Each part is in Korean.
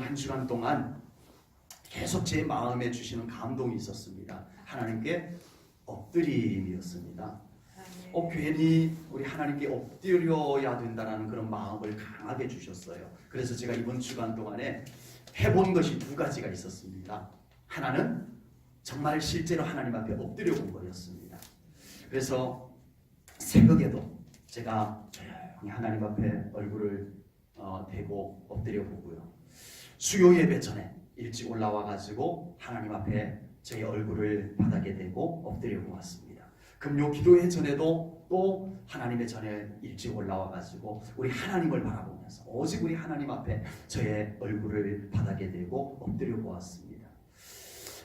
한 주간 동안 계속 제 마음에 주시는 감동이 있었습니다. 하나님께 엎드림이었습니다. 어, 괜히 우리 하나님께 엎드려야 된다는 그런 마음을 강하게 주셨어요. 그래서 제가 이번 주간 동안에 해본 것이 두 가지가 있었습니다. 하나는 정말 실제로 하나님 앞에 엎드려 본 거였습니다. 그래서 새벽에도 제가 조용히 하나님 앞에 얼굴을 어, 대고 엎드려 보고요. 수요 예배 전에 일찍 올라와 가지고 하나님 앞에 제 얼굴을 바닥에 대고 엎드려 보았습니다. 금요 기도회 전에도 또 하나님의 전에 일찍 올라와 가지고 우리 하나님을 바라보면서 오직 우리 하나님 앞에 저의 얼굴을 바닥에 대고 엎드려 보았습니다.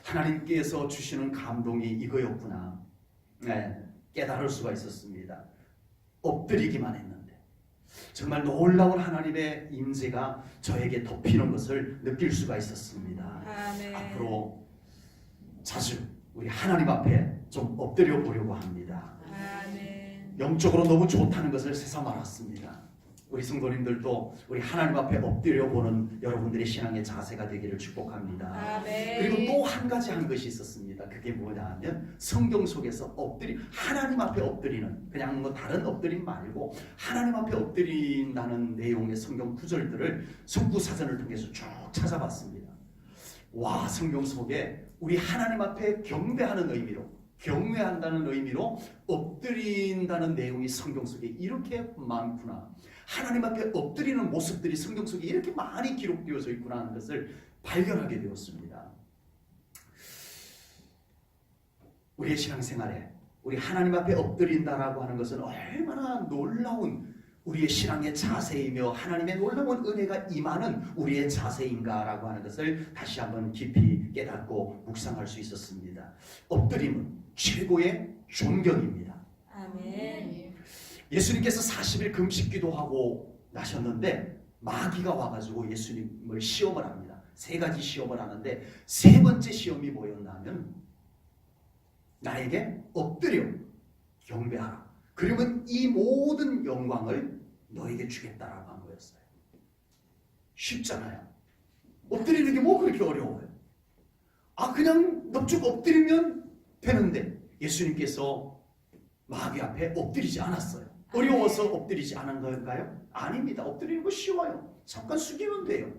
하나님께서 주시는 감동이 이거였구나. 네, 깨달을 수가 있었습니다. 엎드리기만 했는데 정말 놀라운 하나님의 임재가 저에게 덮이는 것을 느낄 수가 있었습니다. 아멘. 앞으로 자주 우리 하나님 앞에 좀 엎드려 보려고 합니다. 아멘. 영적으로 너무 좋다는 것을 새삼 알았습니다. 우리 성도님들도 우리 하나님 앞에 엎드려 보는 여러분들의 신앙의 자세가 되기를 축복합니다. 아멘. 그리고 또 한 가지 한 것이 있었습니다. 그게 뭐냐 하면 성경 속에서 엎드리 하나님 앞에 엎드리는 그냥 뭐 다른 엎드림 말고 하나님 앞에 엎드린다는 내용의 성경 구절들을 성구 사전을 통해서 쭉 찾아봤습니다. 와 성경 속에 우리 하나님 앞에 경배하는 의미로 경외한다는 의미로 엎드린다는 내용이 성경 속에 이렇게 많구나. 하나님 앞에 엎드리는 모습들이 성경 속에 이렇게 많이 기록되어져 있구나 하는 것을 발견하게 되었습니다. 우리의 신앙생활에 우리 하나님 앞에 엎드린다라고 하는 것은 얼마나 놀라운 우리의 신앙의 자세이며 하나님의 놀라운 은혜가 임하는 우리의 자세인가라고 하는 것을 다시 한번 깊이 깨닫고 묵상할 수 있었습니다. 엎드림은 최고의 존경입니다. 아멘. 예수님께서 40일 금식 기도하고 나셨는데 마귀가 와가지고 예수님을 시험을 합니다. 세 가지 시험을 하는데 세 번째 시험이 뭐였냐면 나에게 엎드려 경배하라. 그러면 이 모든 영광을 너에게 주겠다라고 한 거였어요. 쉽잖아요. 엎드리는 게 뭐 그렇게 어려워요? 아 그냥 넙죽 엎드리면 되는데 예수님께서 마귀 앞에 엎드리지 않았어요. 어려워서 엎드리지 않은 걸까요? 아닙니다. 엎드리는 거 쉬워요. 잠깐 숙이면 돼요.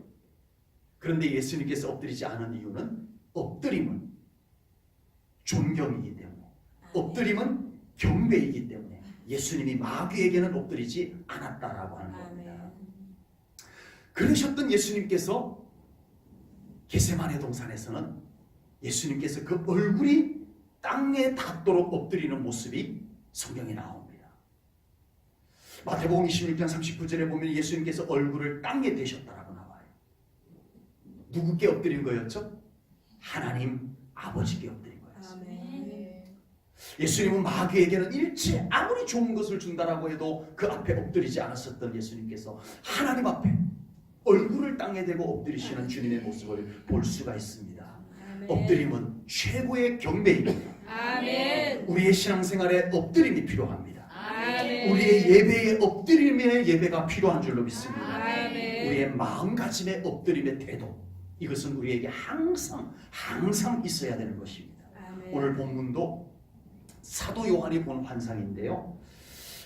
그런데 예수님께서 엎드리지 않은 이유는 엎드림은 존경이기 때문에 엎드림은 경배이기 때문에 예수님이 마귀에게는 엎드리지 않았다라고 하는 겁니다. 아멘. 그러셨던 예수님께서 게세마네 동산에서는 예수님께서 그 얼굴이 땅에 닿도록 엎드리는 모습이 성경에 나옵니다. 마태복음 26장 39절에 보면 예수님께서 얼굴을 땅에 대셨다라고 나와요. 누구께 엎드린 거였죠? 하나님 아버지께 엎드린 거였어요. 아멘. 예수님은 마귀에게는 일체 아무리 좋은 것을 준다라고 해도 그 앞에 엎드리지 않았었던 예수님께서 하나님 앞에 얼굴을 땅에 대고 엎드리시는 주님의 모습을 볼 수가 있습니다. 엎드림은 최고의 경배입니다. 아멘. 우리의 신앙생활에 엎드림이 필요합니다. 아멘. 우리의 예배에 엎드림의 예배가 필요한 줄로 믿습니다. 아멘. 우리의 마음가짐의 엎드림의 태도 이것은 우리에게 항상 항상 있어야 되는 것입니다. 아멘. 오늘 본문도 사도 요한이 본 환상인데요.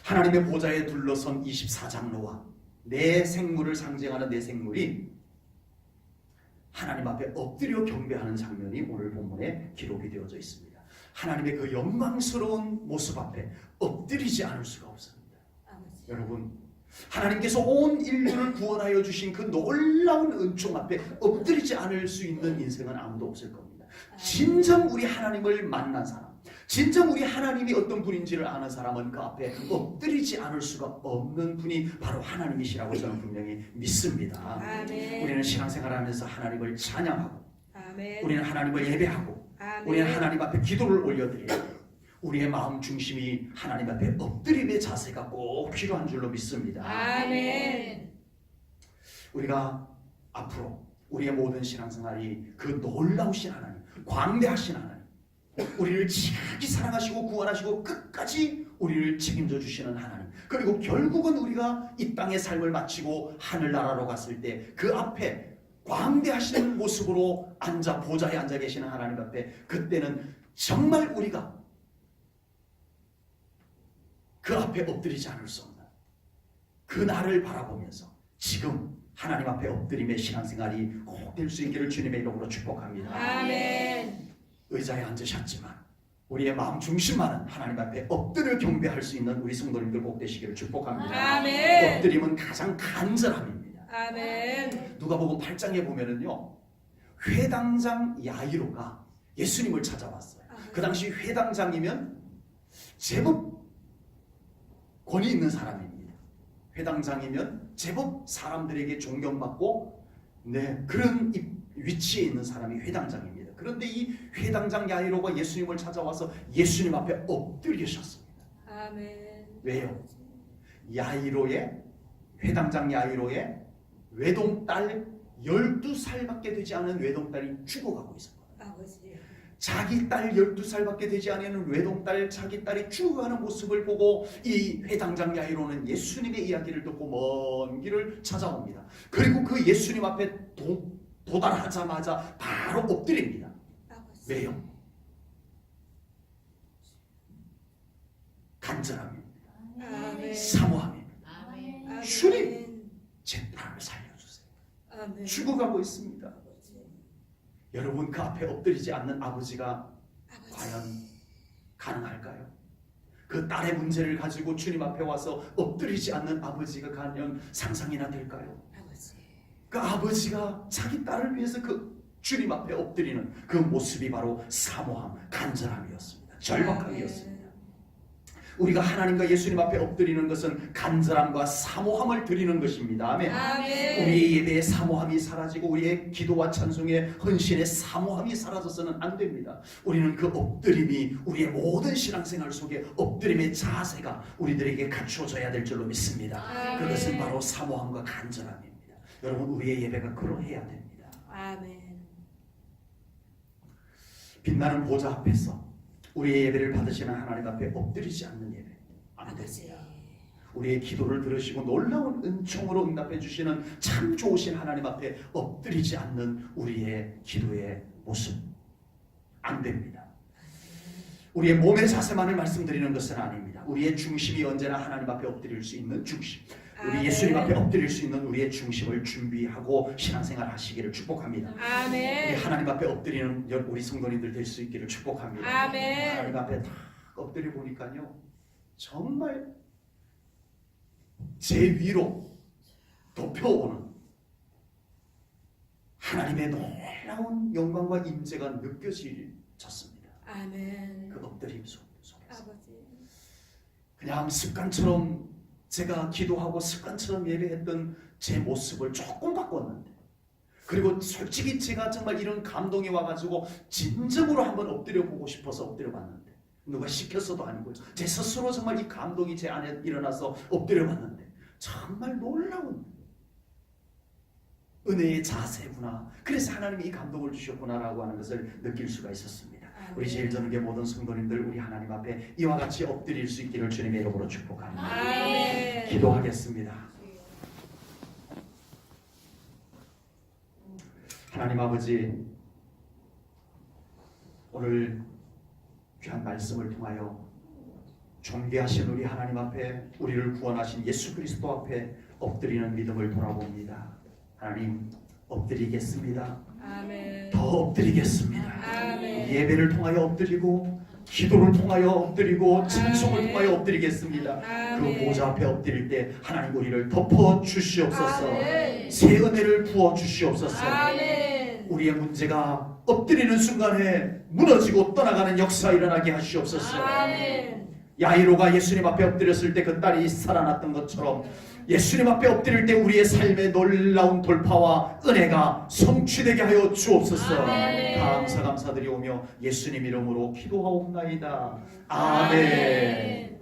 하나님의 보좌에 둘러선 24장로와 내 생물을 상징하는 내 생물이 하나님 앞에 엎드려 경배하는 장면이 오늘 본문에 기록이 되어져 있습니다. 하나님의 그 영광스러운 모습 앞에 엎드리지 않을 수가 없습니다. 아버지. 여러분, 하나님께서 온 인류를 구원하여 주신 그 놀라운 은총 앞에 엎드리지 않을 수 있는 인생은 아무도 없을 겁니다. 진정 우리 하나님을 만난 사람, 진정 우리 하나님이 어떤 분인지를 아는 사람은 그 앞에 엎드리지 않을 수가 없는 분이 바로 하나님이시라고 저는 분명히 믿습니다. 아멘. 우리는 신앙생활하면서 하나님을 찬양하고, 아멘. 우리는 하나님을 예배하고, 아멘. 우리는 하나님 앞에 기도를 올려드리고, 우리의 마음 중심이 하나님 앞에 엎드림의 자세가 꼭 필요한 줄로 믿습니다. 아멘. 우리가 앞으로 우리의 모든 신앙생활이 그 놀라우신 하나님, 광대하신 하나님, 우리를 지극히 사랑하시고 구원하시고 끝까지 우리를 책임져 주시는 하나님. 그리고 결국은 우리가 이 땅의 삶을 마치고 하늘나라로 갔을 때 그 앞에 광대하시는 모습으로 앉아 보좌에 앉아 계시는 하나님 앞에 그때는 정말 우리가 그 앞에 엎드리지 않을 수 없는 그 날을 바라보면서 지금 하나님 앞에 엎드림의 신앙생활이 꼭 될 수 있기를 주님의 이름으로 축복합니다. 아멘. 의자에 앉으셨지만 우리의 마음 중심만은 하나님 앞에 엎드려 경배할 수 있는 우리 성도님들 꼭 되시기를 축복합니다. 아멘. 엎드림은 가장 간절함입니다. 아멘. 누가복음 8장에 보면은요 회당장 야이로가 예수님을 찾아왔어요. 그 당시 회당장이면 제법 권위 있는 사람입니다. 회당장이면 제법 사람들에게 존경받고 네 그런 이- 위치에 있는 사람이 회당장입니다. 그런데 이 회당장 야이로가 예수님을 찾아와서 예수님 앞에 엎드리셨습니다. 아멘. 왜요? 야이로의 회당장 야이로의 외동딸 12살밖에 되지 않은 외동딸이 죽어가고 있었거든요. 아버지. 자기 딸 12살밖에 되지 않은 외동딸 자기 딸이 죽어가는 모습을 보고 이 회당장 야이로는 예수님의 이야기를 듣고 먼 길을 찾아옵니다. 그리고 그 예수님 앞에 도, 도달하자마자 바로 엎드립니다. 왜요? 간절함입니다. 아멘. 사모함입니다. 아멘. 주님. 제 딸을 살려주세요. 아멘. 죽어가고 있습니다. 여러분 그 앞에 엎드리지 않는 아버지가 아버지. 과연 가능할까요? 그 딸의 문제를 가지고 주님 앞에 와서 엎드리지 않는 아버지가 과연 상상이나 될까요? 아버지. 그 아버지가 자기 딸을 위해서 그 주님 앞에 엎드리는 그 모습이 바로 사모함, 간절함이었습니다. 절박함이었습니다. 우리가 하나님과 예수님 앞에 엎드리는 것은 간절함과 사모함을 드리는 것입니다. 아멘. 아멘. 우리의 예배의 사모함이 사라지고 우리의 기도와 찬송의 헌신의 사모함이 사라져서는 안 됩니다. 우리는 그 엎드림이 우리의 모든 신앙생활 속에 엎드림의 자세가 우리들에게 갖추어져야 될 줄로 믿습니다. 아멘. 그것은 바로 사모함과 간절함입니다. 여러분 우리의 예배가 그러해야 됩니다. 아멘. 빛나는 보좌 앞에서 우리의 예배를 받으시는 하나님 앞에 엎드리지 않는 예배. 됩니다. 우리의 기도를 들으시고 놀라운 은총으로 응답해 주시는 참 좋으신 하나님 앞에 엎드리지 않는 우리의 기도의 모습 안 됩니다. 우리의 몸의 자세만을 말씀드리는 것은 아닙니다. 우리의 중심이 언제나 하나님 앞에 엎드릴 수 있는 중심. 우리 아멘. 예수님 앞에 엎드릴 수 있는 우리의 중심을 준비하고 신앙생활 하시기를 축복합니다. 우리 아멘. 하나님 앞에 엎드리는 여- 우리 성도님들 될 수 있기를 축복합니다. 아멘. 하나님 앞에 탁 엎드려 보니까요, 정말 제 위로 덮여오는 하나님의 놀라운 영광과 임재가 느껴지셨습니다. 아멘. 그 엎드림 속- 속에서 아버지. 그냥 습관처럼 제가 기도하고 습관처럼 예배했던 제 모습을 조금 바꿨는데 그리고 솔직히 제가 정말 이런 감동이 와가지고 진정으로 한번 엎드려 보고 싶어서 엎드려 봤는데 누가 시켰어도 아니고요 제 스스로 정말 이 감동이 제 안에 일어나서 엎드려 봤는데 정말 놀라운 은혜의 자세구나. 그래서 하나님이 이 감동을 주셨구나라고 하는 것을 느낄 수가 있었습니다 우리 제일 전국의 모든 성도님들 우리 하나님 앞에 이와 같이 엎드릴 수 있기를 주님의 이름으로 축복합니다. 아멘. 기도하겠습니다. 하나님 아버지 오늘 귀한 말씀을 통하여 존귀하신 우리 하나님 앞에 우리를 구원하신 예수 그리스도 앞에 엎드리는 믿음을 돌아봅니다. 하나님 엎드리겠습니다. 더 엎드리겠습니다. 예배를 통하여 엎드리고 기도를 통하여 엎드리고 찬송을. 통하여 엎드리겠습니다. 그. 보좌 앞에 엎드릴 때 하나님 우리를 덮어 주시옵소서. 새 은혜를 부어 주시옵소서. 우리의 문제가 엎드리는 순간에 무너지고 떠나가는 역사 일어나게 하시옵소서. 야이로가 예수님 앞에 엎드렸을 때 그 딸이 살아났던 것처럼 예수님 앞에 엎드릴 때 우리의 삶의 놀라운 돌파와 은혜가 성취되게 하여 주옵소서. 아멘. 감사 감사드리오며 예수님 이름으로 기도하옵나이다. 아멘. 아멘.